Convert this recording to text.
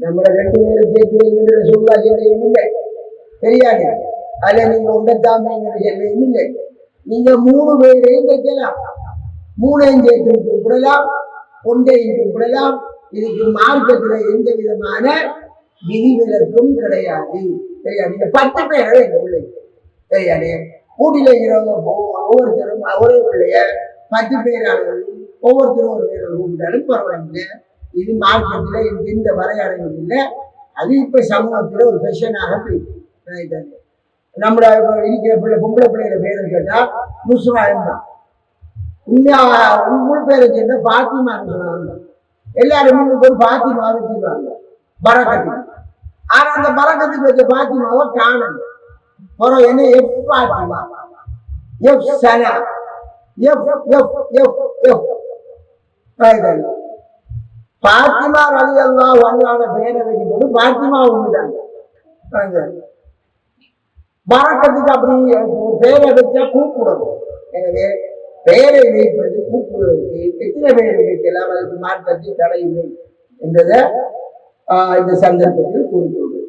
நம்மளை ரெண்டு பேரும் சேர்க்கிறீங்க சொல்லா சொல்லையும் இல்லை. தெரியாது. அதுல நீங்க உண்டத்தாமைங்கிற சொல்லையும் இல்லை. நீங்க மூணு பேரையும் வைக்கலாம் மூணையும் சேர்த்து கூப்பிடலாம். ஒன்றையும் கூப்பிடலாம். இதுக்கு மார்க்கத்துல எந்த விதமான விதிவிலக்கும் கிடையாது. தெரியாது. நீங்க பத்து பேர் எங்க பிள்ளை தெரியாது. கூட்டில இருக்கிறவங்க ஒவ்வொருத்தரும் ஒரே பிள்ளைய பத்து பேராளர்கள் ஒவ்வொருத்தரும் ஒரு பேரை கூப்பிட்டாலும் பரவாயில்லை. இது மார்க்கத்தில் எனக்கு இந்த வரையறையும் இல்லை அது இப்போ சமூகத்தில் ஒரு ஃபெஷனாக போயிட்டு நம்மளோட இருக்கிற பிள்ளை பொம்பளை பிள்ளைகள பேரை கேட்டா முஸ்லாயம் இருந்தான் உண்மையாக உங்கள் பேரை சேர்ந்த பாத்திமான்னு சொல்லுவாங்க. எல்லாரும் முன்னுக்கு ஒரு பாத்திமா வச்சுருவாங்க பரக்கத்து ஆனால் அந்த பரகத்துக்கு வச்ச பாத்திமாவை காணல அப்புறம் என்ன? F Fatima. F Sana. F F F F. Fatima ரலி அல்லா வல்லான பேரை வைக்கும்போது பாத்திமா உண்டுட்டாங்க. பறக்கத்துக்கு அப்படி ஒரு பேரை வச்சா கூப்பிடணும். எனவே பெயரை வைப்பது கூப்பிடுவதற்கு எத்தனை பேர் வைக்கலாம்? அதுக்கு மார்க்கத்தில் தடையில்லை என்பதை இந்த சந்தர்ப்பத்தில் கூறிக்கொள்கிறேன்.